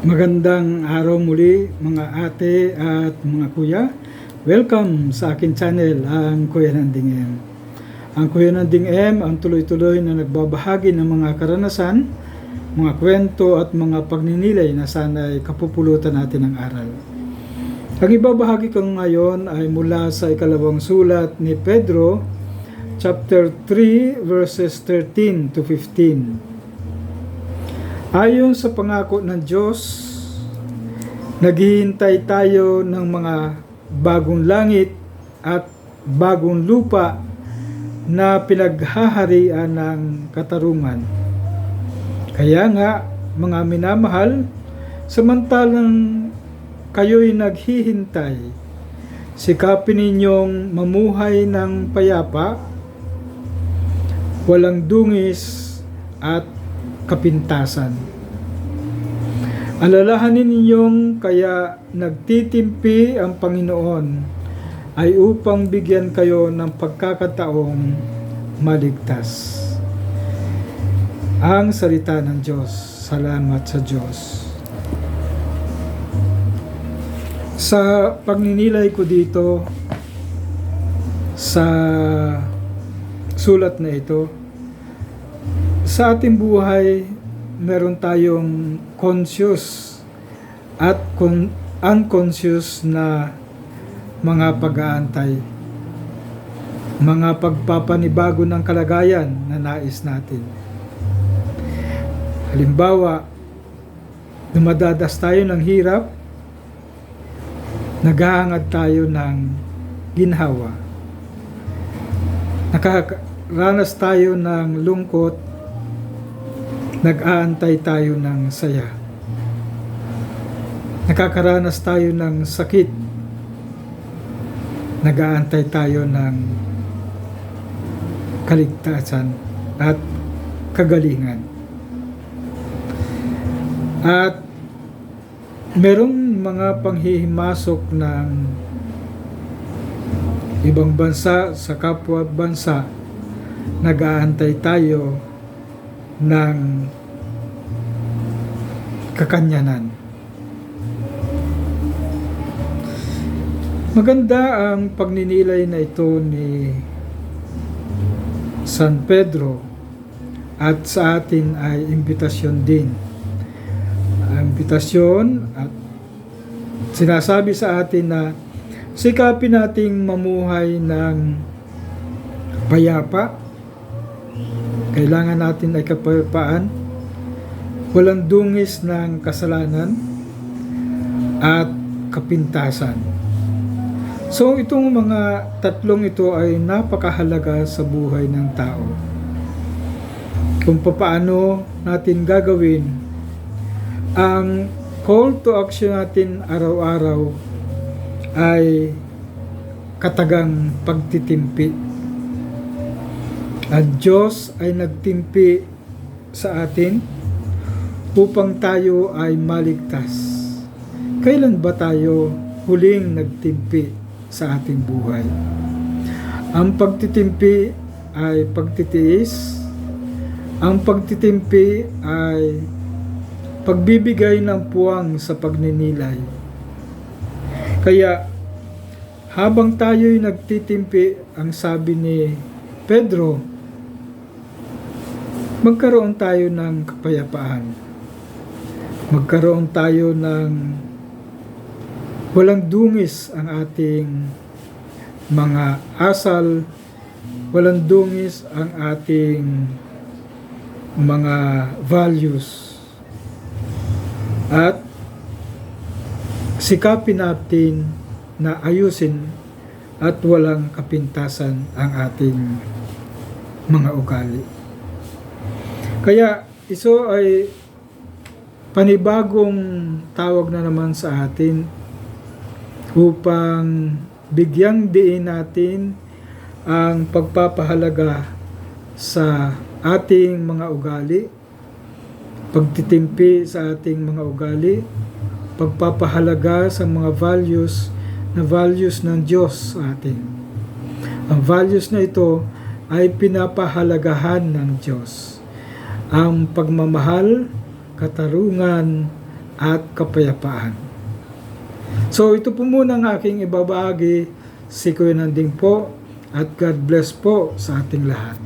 Magandang araw muli mga ate at mga kuya. Welcome sa akin channel, ang Kuya Nanding M. Ang Kuya Nanding M ang tuloy-tuloy na nagbabahagi ng mga karanasan, mga kwento at mga pagninilay na sana ay kapupulutan natin ng aral. Ang ibabahagi ko ngayon ay mula sa ikalawang sulat ni Pedro, chapter 3, verses 13 to 15. Ayon sa pangako ng Diyos, naghihintay tayo ng mga bagong langit at bagong lupa na pinaghaharian ng katarungan. Kaya nga, mga minamahal, samantalang kayo'y naghihintay, sikapin ninyong mamuhay ng payapa, walang dungis at kapintasan. Alalahanin ninyong kaya nagtitimpi ang Panginoon ay upang bigyan kayo ng pagkakataong maligtas. Ang salita ng Diyos. Salamat sa Diyos. Sa pagninilay ko dito sa sulat na ito, sa ating buhay, meron tayong conscious at con- unconscious na mga pag-aantay. Mga pagpapanibago ng kalagayan na nais natin. Halimbawa, dumadadas tayo ng hirap, naghahangad tayo ng ginhawa. Nakaranas tayo ng lungkot, nag-aantay tayo ng saya. Nakakaranas tayo ng sakit. Nag-aantay tayo ng kaligtasan at kagalingan. At merong mga panghihimasok ng ibang bansa sa kapwa bansa nag-aantay tayo ng kakanyanan. Maganda ang pagninilay na ito ni San Pedro at sa atin ay imbitasyon din. Imbitasyon at sinasabi sa atin na sikapin nating mamuhay ng payapa. Kailangan natin ay kapayapaan, walang dungis ng kasalanan at kapintasan. So itong mga tatlong ito ay napakahalaga sa buhay ng tao. Kung paano natin gagawin ang call to action natin araw-araw ay katagang pagtitimpi. Ang Diyos ay nagtimpi sa atin upang tayo ay maligtas. Kailan ba tayo huling nagtimpi sa ating buhay? Ang pagtitimpi ay pagtitiis. Ang pagtitimpi ay pagbibigay ng puwang sa pagninilay. Kaya habang tayo'y nagtitimpi, ang sabi ni Pedro, magkaroon tayo ng kapayapaan. Magkaroon tayo ng walang dungis ang ating mga asal, walang dungis ang ating mga values. At sikapin natin na ayusin at walang kapintasan ang ating mga ugali. Kaya iso ay panibagong tawag na naman sa atin upang bigyang diin natin ang pagpapahalaga sa ating mga ugali, pagtitimpi sa ating mga ugali, pagpapahalaga sa mga values na values ng Diyos sa atin. Ang values na ito ay pinapahalagahan ng Diyos. Ang pagmamahal, katarungan, at kapayapaan. So ito po muna ang aking ibabahagi si Kuya Nanding po at God bless po sa ating lahat.